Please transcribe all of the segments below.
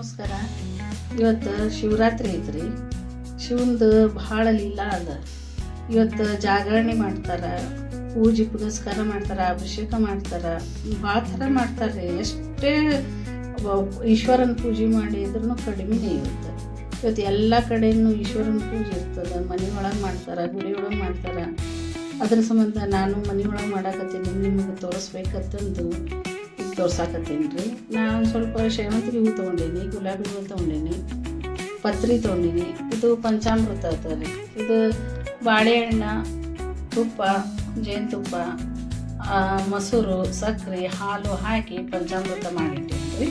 ನಮಸ್ಕಾರ. ಇವತ್ತು ಶಿವರಾತ್ರಿ ಐತ್ರಿ. ಶಿವಂದು ಭಾಳ ಲೀಲಾ ಅದ. ಇವತ್ತು ಜಾಗರಣೆ ಮಾಡ್ತಾರೆ, ಪೂಜೆ ಪುನಸ್ಕಾರ ಮಾಡ್ತಾರೆ, ಅಭಿಷೇಕ ಮಾಡ್ತಾರೆ. ಭಾಳ ಥರ ಮಾಡ್ತಾರೆ ಎಷ್ಟೇ ಈಶ್ವರನ ಪೂಜೆ ಮಾಡಿದ್ರೂ ಕಡಿಮೆನೇ ಇವತ್ತು ಇವತ್ತು ಎಲ್ಲ ಕಡೆಯೂ ಈಶ್ವರನ ಪೂಜೆ ಇರ್ತದೆ. ಮನೆ ಒಳಗೆ ಮಾಡ್ತಾರೆ ಒಳಗೆ ಮಾಡ್ತಾರೆ. ಅದ್ರ ಸಂಬಂಧ ನಾನು ಮನೆ ಒಳಗೆ ಮಾಡಾಕತ್ತೀನಿ. ನಿಮಗೆ ತೋರಿಸ್ಬೇಕಂತಂದು ತೋರ್ಸಾಕತ್ತೀನಿ ರೀ. ನಾನು ಸ್ವಲ್ಪ ಸೇವಂತಿಗೆ ಹೂ ತೊಗೊಂಡೀನಿ ಗುಲಾಬಿ ಹೂ ತೊಗೊಂಡೀನಿ, ಪತ್ರಿ ತೊಗೊಂಡೀನಿ. ಇದು ಪಂಚಾಮೃತ ರೀ. ಇದು ಬಾಳೆಹಣ್ಣ, ತುಪ್ಪ, ಜೇನುತುಪ್ಪ ಮೊಸರು ಸಕ್ಕರೆ ಹಾಲು ಹಾಕಿ ಪಂಚಾಮೃತ ಮಾಡಿಟ್ಟೀನಿ ರೀ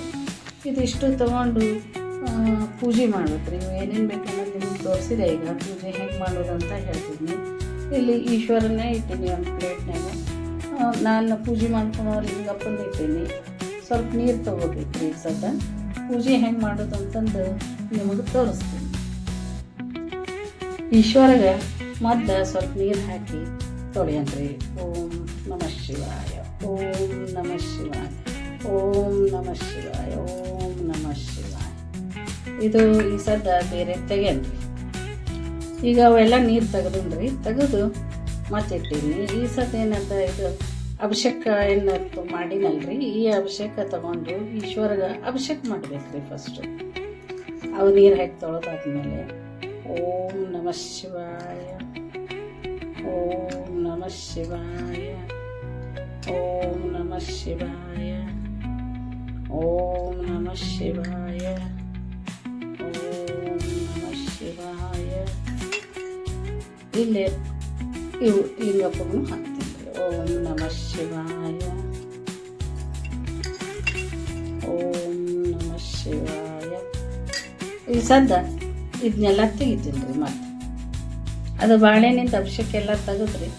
ಇದಿಷ್ಟು ತೊಗೊಂಡು ಪೂಜೆ ಮಾಡ್ಬೇಕು ರೀ. ಏನೇನು ಬೇಕನ್ನೋದು ನಿಮ್ಗೆ ತೋರಿಸಿದೆ. ಈಗ ಪೂಜೆ ಹೆಂಗೆ ಮಾಡೋದು ಅಂತ ಹೇಳ್ತೀನಿ. ಇಲ್ಲಿ ಈಶ್ವರನ್ನೇ ಇಟ್ಟೀನಿ ಒಂದು ಪ್ಲೇಟ್ನಾಗ ನಾನು ಪೂಜೆ ಮಾಡ್ಕೊಳೋ ಲಿಂಗಪ್ಪನ ಇಟ್ಟೀನಿ. ಸ್ವಲ್ಪ ನೀರು ತೊಗೋಬೇಕು ರೀ ಸದ್ದ ಪೂಜೆ ಹೆಂಗೆ ಮಾಡೋದು ಅಂತಂದು ನಿಮಗೆ ತೋರಿಸ್ತೀನಿ. ಈಶ್ವರಗೆ ಮದ್ದ ಸ್ವಲ್ಪ ನೀರು ಹಾಕಿ ತೊಳೆಯನ್ರಿ ಓಂ ನಮಃ ಶಿವಾಯ, ಓಂ ನಮಃ ಶಿವಾಯ, ಓಂ ನಮಃ ಶಿವಾಯ, ಓಂ ನಮಃ ಶಿವಾಯ. ಇದು ಈ ಸದ್ದ ಬೇರೆ ತೆಗೆಯನ್ರಿ ಈಗ ಅವೆಲ್ಲ ನೀರು ತೆಗೆದ್ರಿ ತೆಗೆದು ಮತ್ತೆ ಇಟ್ಟೀನಿ. ಈ ಸತ ಏನಂತ ಇದು ಅಭಿಷೇಕ ಏನು ಮಾಡಿನಲ್ರಿ? ಈ ಅಭಿಷೇಕ ತಗೊಂಡು ಈಶ್ವರಗೆ ಅಭಿಷೇಕ ಮಾಡ್ಬೇಕ್ರಿ ಫಸ್ಟು ಅವು ನೀರು ಹಾಕಿ ತೊಳೆದಾದ್ಮೇಲೆ ಓಂ ನಮಃ ಶಿವಾಯ, ಓಂ ನಮಃ ಶಿವಾಯ, ಓಂ ನಮಃ ಶಿವಾಯ, ಓಂ ನಮಃ ಶಿವಾಯ, ಓಂ ನಮಃ ಶಿವಾಯ. ಇಲ್ಲೇ ಇವು ಲಿಂಗಪ್ಪಗೂ ಹಾಕ್ತೀನಿ ಓಂ ನಮಃ ಶಿವಾಯ ಓಂ ನಮಃ ಶಿವಾಯ ಈ ಸದ್ದ ಇದನ್ನೆಲ್ಲ ತೆಗಿತೀನಿ ರೀ ಮತ್ತೆ. ಅದು ಬಾಳೆನಿಂದ ಎಲ್ಲ ತೆಗೆದ್ರಿ.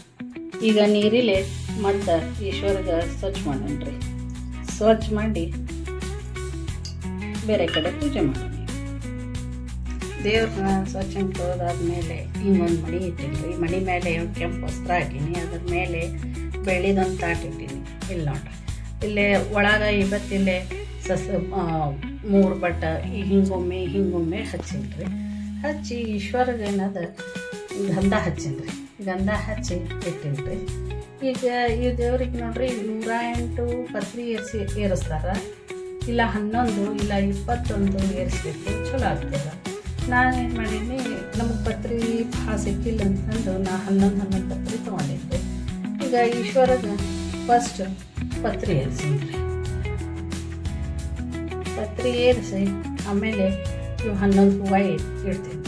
ಈಗ ನೀರಿಲೆ ಮತ್ತೆ ಈಶ್ವರ್ಗೆ ಸ್ವಚ್ಛ ಮಾಡೋಣ್ರಿ. ಸ್ವಚ್ಛ ಮಾಡಿ ಬೇರೆ ಕಡೆ ಪೂಜೆ ಮಾಡೋಣ. ದೇವ್ರನ್ನ ಸ್ವಚ್ಛ ತೊಳೆದಾದ್ಮೇಲೆ ಹಿಂಗೊಂದು ಮಣಿ ಇಟ್ಟಿದ್ವಿ ರೀ ಮಣಿ ಮೇಲೆ ಕೆಂಪು ವಸ್ತ್ರ ಹಾಕೀನಿ. ಅದ್ರ ಮೇಲೆ ಬೆಳ್ಳಿದೊಂದು ತಾಟಿಟ್ಟಿನಿ ಇಲ್ಲಿ ನೋಡ್ರಿ ಇಲ್ಲೇ ಒಳಗೆ ಇವತ್ತಿಲ್ಲೇ ಸಸ ಮೂರು ಬಟ್ಟ ಈ ಹಿಂಗೊಮ್ಮೆ ಹಿಂಗೊಮ್ಮೆ ಹಚ್ಚಿನ್ರಿ ಹಚ್ಚಿ ಈಶ್ವರಗೆ ಏನದ? ಗಂಧ ಹಚ್ಚಿನ್ರಿ. ಗಂಧ ಹಚ್ಚಿ ಇಟ್ಟಿನ್ರಿ. ಈಗ ಈ ದೇವ್ರಿಗೆ ನೋಡ್ರಿ ನೂರ ಎಂಟು ಪತ್ರಿ ಏರಿಸಿ, ಏರಿಸ್ತಾರ. ಇಲ್ಲ ಹನ್ನೊಂದು, ಇಲ್ಲ ಇಪ್ಪತ್ತೊಂದು ಏರಿಸ್ಬೇಕು. ಚಲೋ ಆಗ್ತದೆ. ನಾನೇನು ಮಾಡೀನಿ, ನಮಗೆ ಪತ್ರಿ ಭಾಳ ಸಿಕ್ಕಿಲ್ಲ ಅಂತಂದು ನಾ ಹನ್ನೊಂದು ಹನ್ನೊಂದು ಪತ್ರಿ ತೊಗೊಂಡಿದ್ದೆ. ಈಗ ಈಶ್ವರದ ಫಸ್ಟ್ ಪತ್ರಿ ಏರಿಸಿ ಪತ್ರಿ ಏರಿಸಿ, ಆಮೇಲೆ ಇವು ಹನ್ನೊಂದು ಹೂವು ಇಡ್- ಇಡ್ತೀನಿ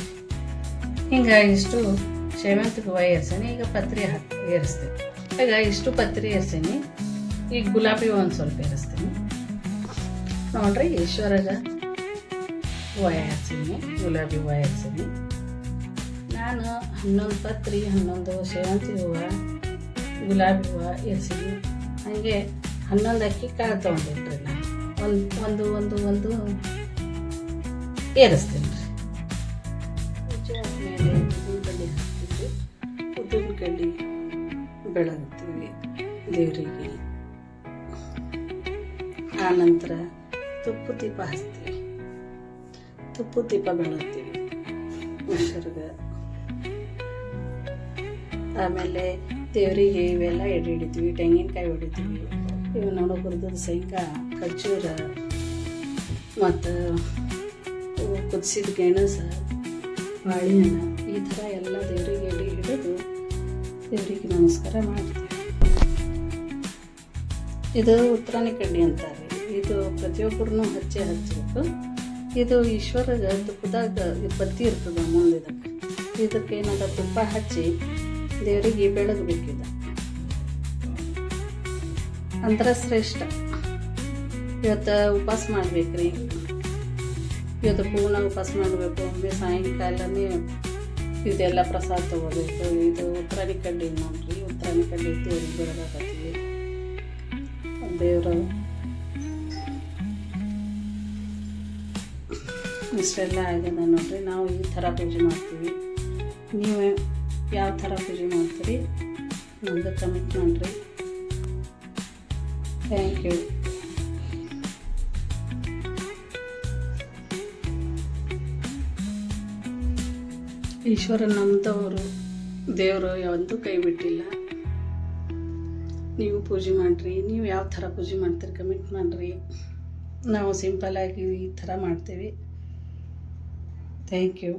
ಹಿಂಗೆ ಇಷ್ಟು ಸೇವಂತಿಗೆ ಹೂವು ಏರ್ಸೀನಿ, ಈಗ ಪತ್ರಿ ಹಾಕಿ ಏರಿಸ್ತೀನಿ ಈಗ ಇಷ್ಟು ಪತ್ರಿ ಏರ್ಸೀನಿ, ಈಗ ಗುಲಾಬಿ ಒಂದು ಸ್ವಲ್ಪ ಏರಿಸ್ತೀನಿ. ನೋಡ್ರಿ ಈಶ್ವರಗ. ಹೂವು ಏರ್ಸೀನಿ ಗುಲಾಬಿ ಹೂವು ಏರ್ಸೀನಿ ನಾನು ಹನ್ನೊಂದು ಪತ್ರಿ, ಹನ್ನೊಂದು ಸೇವಂತಿಗೆ ಹೂವು ಗುಲಾಬಿ ಹೂವು ಏರ್ಸೀನಿ ಹಾಗೆ ಹನ್ನೊಂದು ಅಕ್ಕಿ ಕಾಳು ತೊಗೊಂಡಿದ್ರಿ ನಾನು ಒಂದು ಒಂದು ಒಂದು ಒಂದು ಏರಿಸ್ತೀನಿ ರೀ. ಉದ್ದಿನ ಹಾಕ್ತೀವಿ ಉದ್ದಿನ ಕಡ್ಡಿ ಬೆಳಗ್ತೀವಿ ದೇವರಿಗೆ. ಆನಂತರ ತುಪ್ಪ ದೀಪ ಹಚ್ತೀವಿ. ತುಪ್ಪ ದೀಪ ಬೆಳಗ್ತೀವಿ ಮನುಷ್ಯರಿಗೆ. ಆಮೇಲೆ ದೇವರಿಗೆ ಇವೆಲ್ಲ ಎಡೆ ಹಿಡಿತೀವಿ ತೆಂಗಿನಕಾಯಿ ಹೊಡಿತೀವಿ ಇವು ನೋಡೋ ಹುರಿದ ಸೈಂಕ ಖರ್ಜೂರ, ಮತ್ತು ಕುದಿಸಿದ ಗೆಣಸ, ಬಾಳೆಹಣ್ಣು, ಈ ಥರ ಎಲ್ಲ ದೇವರಿಗೆ ಎಡೆ ಹಿಡಿದು ದೇವರಿಗೆ ನಮಸ್ಕಾರ ಮಾಡ್ತೀವಿ. ಇದು ಉತ್ತರಾಣಿ ಕಡ್ಡಿ ಅಂತಾರೆ. ಇದು ಪ್ರತಿಯೊಬ್ಬರನ್ನೂ ಹಚ್ಚಿ ಹಚ್ಚಬೇಕು. ಇದು ಈಶ್ವರಗ ತುಪ್ಪದಾಗ ಬತ್ತಿ ಇರ್ತದೆ ಮುಂದೆ ಇದಕ್ಕೆ ಇದಕ್ಕೆ ಏನಾದ ತುಪ್ಪ ಹಚ್ಚಿ ದೇವರಿಗೆ ಬೆಳಗಬೇಕಿದ. ಅಂತರ ಶ್ರೇಷ್ಠ ಇವತ್ತು ಉಪವಾಸ ಮಾಡ್ಬೇಕ್ರಿ. ಇವತ್ತು ಪೂರ್ಣ ಉಪವಾಸ ಮಾಡಬೇಕು. ಒಮ್ಮೆ ಸಾಯಂಕಾಲನೇ ಇದೆಲ್ಲ ಪ್ರಸಾದ ತಗೋಬೇಕು. ಇದು ಉತ್ತರಾಣಿ ಕಡ್ಡಿ ನೋಡ್ರಿ ಉತ್ತರಾಣಿ ಕಡ್ಡಿ ದೇವ್ರಿಗೆ ಬೆಳಗಾಕತ್ತೀವಿ. ದೇವರು ಇಷ್ಟೆಲ್ಲ ಆಗ್ಯದ ನೋಡ್ರಿ ನಾವು ಈ ಥರ ಪೂಜೆ ಮಾಡ್ತೀವಿ. ನೀವು ಯಾವ ಥರ ಪೂಜೆ ಮಾಡ್ತೀರಿ? ನಮ್ಗೆ ಕಮೆಂಟ್ ಮಾಡಿರಿ. ಥ್ಯಾಂಕ್ ಯು ಈಶ್ವರ ನಮ್ದವರು, ದೇವರು ಯಾವಂತೂ ಕೈ ಬಿಟ್ಟಿಲ್ಲ. ನೀವು ಪೂಜೆ ಮಾಡಿರಿ. ನೀವು ಯಾವ ಥರ ಪೂಜೆ ಮಾಡ್ತೀರಿ? ಕಮೆಂಟ್ ಮಾಡಿರಿ. ನಾವು ಸಿಂಪಲ್ಲಾಗಿ ಈ ಥರ ಮಾಡ್ತೀವಿ. Thank you